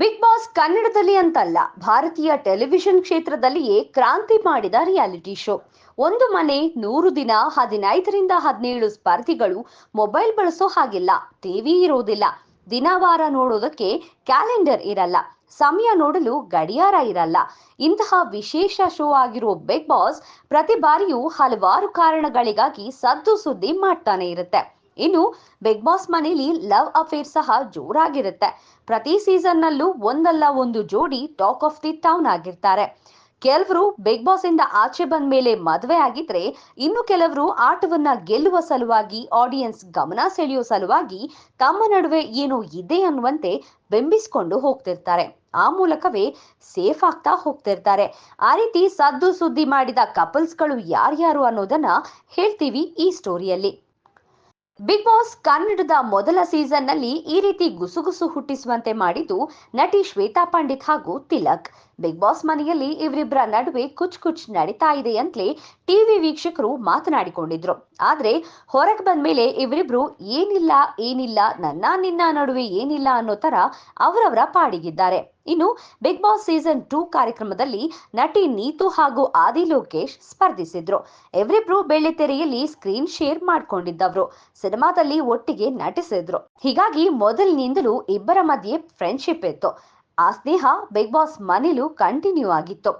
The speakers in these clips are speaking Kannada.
ಬಿಗ್ ಬಾಸ್ ಕನ್ನಡದಲ್ಲಿ ಅಂತಲ್ಲ, ಭಾರತೀಯ ಟೆಲಿವಿಷನ್ ಕ್ಷೇತ್ರದಲ್ಲಿಯೇ ಕ್ರಾಂತಿ ಮಾಡಿದ ರಿಯಾಲಿಟಿ ಶೋ. ಒಂದು ಮನೆ, ನೂರು ದಿನ, ಹದಿನೈದರಿಂದ ಹದಿನೇಳು ಸ್ಪರ್ಧಿಗಳು ಮೊಬೈಲ್ ಬಳಸೋ ಹಾಗಿಲ್ಲ ಟಿವಿ ಇರೋದಿಲ್ಲ. ದಿನವಾರ ನೋಡೋದಕ್ಕೆ ಕ್ಯಾಲೆಂಡರ್ ಇರಲ್ಲ, ಸಮಯ ನೋಡಲು ಗಡಿಯಾರ ಇರಲ್ಲ. ಇಂತಹ ವಿಶೇಷ ಶೋ ಆಗಿರುವ ಬಿಗ್ ಬಾಸ್ ಪ್ರತಿ ಬಾರಿಯೂ ಹಲವಾರು ಕಾರಣಗಳಿಗಾಗಿ ಸದ್ದು ಸುದ್ದಿ ಮಾಡ್ತಾನೆ ಇರುತ್ತೆ. ಇನ್ನು ಬಿಗ್ ಬಾಸ್ ಮನೇಲಿ ಲವ್ ಅಫೇರ್ ಸಹ ಜೋರಾಗಿರುತ್ತೆ. ಪ್ರತಿ ಸೀಸನ್ ನಲ್ಲೂ ಒಂದಲ್ಲ ಒಂದು ಜೋಡಿ ಟಾಕ್ ಆಫ್ ದಿ ಟೌನ್ ಆಗಿರ್ತಾರೆ. ಕೆಲವರು ಬಿಗ್ ಬಾಸ್ ಇಂದ ಆಚೆ ಬಂದ ಮೇಲೆ ಮದುವೆ ಆಗಿದ್ರೆ ಇನ್ನು ಕೆಲವರು ಆಟವನ್ನ ಗೆಲ್ಲುವ ಸಲುವಾಗಿ ಆಡಿಯನ್ಸ್ ಗಮನ ಸೆಳೆಯುವ ಸಲುವಾಗಿ ತಮ್ಮ ನಡುವೆ ಏನು ಇದೆ ಅನ್ನುವಂತೆ ಬೆಂಬಿಸ್ಕೊಂಡು ಹೋಗ್ತಿರ್ತಾರೆ. ಆ ಮೂಲಕವೇ ಸೇಫ್ ಆಗ್ತಾ ಹೋಗ್ತಿರ್ತಾರೆ. ಆ ರೀತಿ ಸದ್ದು ಸುದ್ದಿ ಮಾಡಿದ ಕಪಲ್ಸ್ಗಳು ಯಾರ್ಯಾರು ಅನ್ನೋದನ್ನ ಹೇಳ್ತೀವಿ ಈ ಸ್ಟೋರಿಯಲ್ಲಿ ಬಿಗ್ ಬಾಸ್ ಕನ್ನಡದ ಮೊದಲ ಸೀಸನ್ನಲ್ಲಿ ಈ ರೀತಿ ಗುಸುಗುಸು ಹುಟ್ಟಿಸುವಂತೆ ಮಾಡಿದ್ದು ನಟಿ ಶ್ವೇತಾ ಪಂಡಿತ್ ಹಾಗೂ ತಿಲಕ್. ಬಿಗ್ ಬಾಸ್ ಮನೆಯಲ್ಲಿ ಇವರಿಬ್ಬರ ನಡುವೆ ಕುಚ್ ಕುಚ್ ನಡೀತಾ ಇದೆ ಅಂತಲೇ ಟಿವಿ ವೀಕ್ಷಕರು ಮಾತನಾಡಿಕೊಂಡಿದ್ರು. ಆದ್ರೆ ಹೊರಗೆ ಬಂದ್ಮೇಲೆ ಇವರಿಬ್ರು ಏನಿಲ್ಲ ಏನಿಲ್ಲ, ನನ್ನ ನಿನ್ನ ನಡುವೆ ಏನಿಲ್ಲ ಅನ್ನೋ ತರ ಅವರವರ ಪಾಡಿಗಿದ್ದಾರೆ. ಇನ್ನು ಬಿಗ್ ಬಾಸ್ ಸೀಸನ್ ಟೂ ಕಾರ್ಯಕ್ರಮದಲ್ಲಿ ನಟಿ ನೀತು ಹಾಗೂ ಆದಿ ಲೋಕೇಶ್ ಸ್ಪರ್ಧಿಸಿದ್ರು. ಇವರಿಬ್ರು ಬೆಳ್ಳಿತೆರೆಯಲ್ಲಿ ಸ್ಕ್ರೀನ್ ಶೇರ್ ಮಾಡ್ಕೊಂಡಿದ್ದವ್ರು. ಸಿನಿಮಾದಲ್ಲಿ ಒಟ್ಟಿಗೆ ನಟಿಸಿದ್ರು. ಹೀಗಾಗಿ ಮೊದಲಿನಿಂದಲೂ ಇಬ್ಬರ ಮಧ್ಯೆ ಫ್ರೆಂಡ್ಶಿಪ್ ಇತ್ತು. ಆ ಸ್ನೇಹ ಬಿಗ್ ಬಾಸ್ ಮನೇಲೂ ಕಂಟಿನ್ಯೂ ಆಗಿತ್ತು.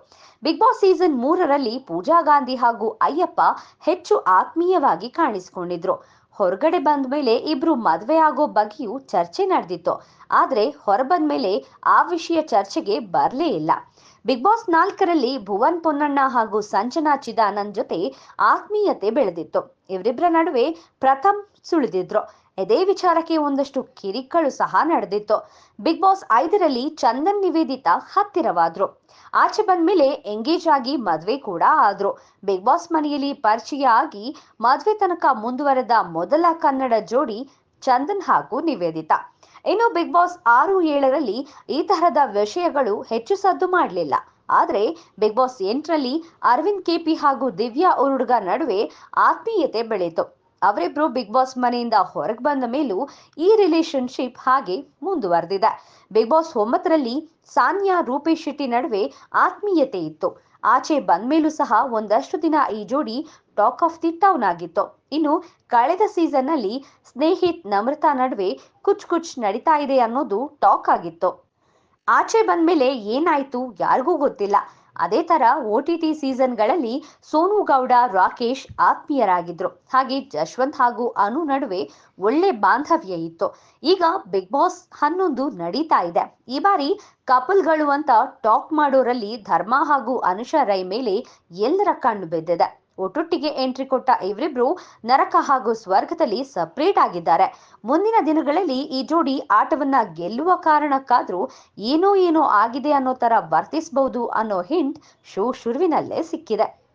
ಬಿಗ್ ಬಾಸ್ ಸೀಸನ್ ಮೂರರಲ್ಲಿ ಪೂಜಾ ಗಾಂಧಿ ಹಾಗೂ ಅಯ್ಯಪ್ಪ ಹೆಚ್ಚು ಆತ್ಮೀಯವಾಗಿ ಕಾಣಿಸಿಕೊಂಡಿದ್ರು. ಹೊರಗಡೆ ಬಂದ ಮೇಲೆ ಇಬ್ರು ಮದುವೆ ಆಗೋ ಬಗ್ಗೆಯೂ ಚರ್ಚೆ ನಡೆದಿತ್ತು. ಆದರೆ ಹೊರಬಂದ ಮೇಲೆ ಆ ವಿಷಯ ಚರ್ಚೆಗೆ ಬರಲೇ ಇಲ್ಲ. ಬಿಗ್ ಬಾಸ್ ನಾಲ್ಕರಲ್ಲಿ ಭುವನ್ ಪೊನ್ನಣ್ಣ ಹಾಗೂ ಸಂಜನಾ ಚಿದಾನಂದ್ ಜೊತೆ ಆತ್ಮೀಯತೆ ಬೆಳೆದಿತ್ತು. ಇವರಿಬ್ಬರ ನಡುವೆ ಪ್ರಥಮ್ ಸುಳಿದಿದ್ರು. ಇದೇ ವಿಚಾರಕ್ಕೆ ಒಂದಷ್ಟು ಕಿರಿಕಳು ಸಹ ನಡೆದಿತ್ತು. ಬಿಗ್ ಬಾಸ್ ಐದರಲ್ಲಿ ಚಂದನ್ ನಿವೇದಿತಾ ಹತ್ತಿರವಾದ್ರು. ಆಚೆ ಬಂದ್ಮೇಲೆ ಎಂಗೇಜ್ ಆಗಿ ಮದ್ವೆ ಕೂಡ ಆದ್ರು. ಬಿಗ್ ಬಾಸ್ ಮನೆಯಲ್ಲಿ ಪರಿಚಯ ಆಗಿ ಮದ್ವೆ ತನಕ ಮುಂದುವರೆದ ಮೊದಲ ಕನ್ನಡ ಜೋಡಿ ಚಂದನ್ ಹಾಗೂ ನಿವೇದಿತಾ. ಇನ್ನು ಬಿಗ್ ಬಾಸ್ ಆರು ಏಳರಲ್ಲಿ ಈ ತರಹದ ವಿಷಯಗಳು ಹೆಚ್ಚು ಸದ್ದು ಮಾಡಲಿಲ್ಲ. ಆದರೆ ಬಿಗ್ ಬಾಸ್ ಎಂಟರಲ್ಲಿ ಅರವಿಂದ್ ಕೆಪಿ ಹಾಗೂ ದಿವ್ಯಾ ಉರುಡ್ಗ ನಡುವೆ ಆತ್ಮೀಯತೆ ಬೆಳೀತು. ಅವರಿಬ್ರು ಬಿಗ್ ಬಾಸ್ ಮನೆಯಿಂದ ಹೊರಗೆ ಬಂದ ಮೇಲೂ ಈ ರಿಲೇಶನ್ಶಿಪ್ ಹಾಗೆ ಮುಂದುವರೆದಿದೆ. ಬಿಗ್ ಬಾಸ್ ಒಂಬತ್ತರಲ್ಲಿ ಸಾನ್ಯಾ, ರೂಪೇಶ್ ಶೆಟ್ಟಿ ನಡುವೆ ಆತ್ಮೀಯತೆ ಇತ್ತು. ಆಚೆ ಬಂದ್ಮೇಲೂ ಸಹ ಒಂದಷ್ಟು ದಿನ ಈ ಜೋಡಿ ಟಾಕ್ ಆಫ್ ದಿ ಟೌನ್ ಆಗಿತ್ತು. ಇನ್ನು ಕಳೆದ ಸೀಸನ್ನಲ್ಲಿ ಸ್ನೇಹಿತ್ ನಮ್ರತಾ ನಡುವೆ ಕುಚ್ ಕುಚ್ ನಡೀತಾ ಇದೆ ಅನ್ನೋದು ಟಾಕ್ ಆಗಿತ್ತು. ಆಚೆ ಬಂದ್ಮೇಲೆ ಏನಾಯ್ತು ಯಾರಿಗೂ ಗೊತ್ತಿಲ್ಲ. ಅದೇ ತರ ಒ ಟಿ ಟಿ ಸೀಸನ್ಗಳಲ್ಲಿ ಸೋನು ಗೌಡ ರಾಕೇಶ್ ಆತ್ಮೀಯರಾಗಿದ್ರು. ಹಾಗೆ ಜಶ್ವಂತ್ ಹಾಗೂ ಅನು ನಡುವೆ ಒಳ್ಳೆ ಬಾಂಧವ್ಯ ಇತ್ತು. ಈಗ ಬಿಗ್ ಬಾಸ್ ಹನ್ನೊಂದು ನಡೀತಾ ಇದೆ. ಈ ಬಾರಿ ಕಪಲ್ಗಳು ಅಂತ ಟಾಕ್ ಮಾಡೋರಲ್ಲಿ ಧರ್ಮ ಹಾಗೂ ಅನುಷಾ ರೈ ಮೇಲೆ ಎಲ್ಲರ ಕಣ್ಣು ಬಿದ್ದಿದೆ. ಒಟ್ಟೊಟ್ಟಿಗೆ ಎಂಟ್ರಿ ಕೊಟ್ಟ ಇವರಿಬ್ರು ನರಕ ಹಾಗೂ ಸ್ವರ್ಗದಲ್ಲಿ ಸಪ್ರೇಟ್ ಆಗಿದ್ದಾರೆ. ಮುಂದಿನ ದಿನಗಳಲ್ಲಿ ಈ ಜೋಡಿ ಆಟವನ್ನ ಗೆಲ್ಲುವ ಕಾರಣಕ್ಕಾದ್ರೂ ಏನೋ ಏನೋ ಆಗಿದೆ ಅನ್ನೋ ತರ ವರ್ತಿಸಬಹುದು ಅನ್ನೋ ಹಿಂಟ್ ಶೋ ಶುರುವಿನಲ್ಲೇ ಸಿಕ್ಕಿದೆ.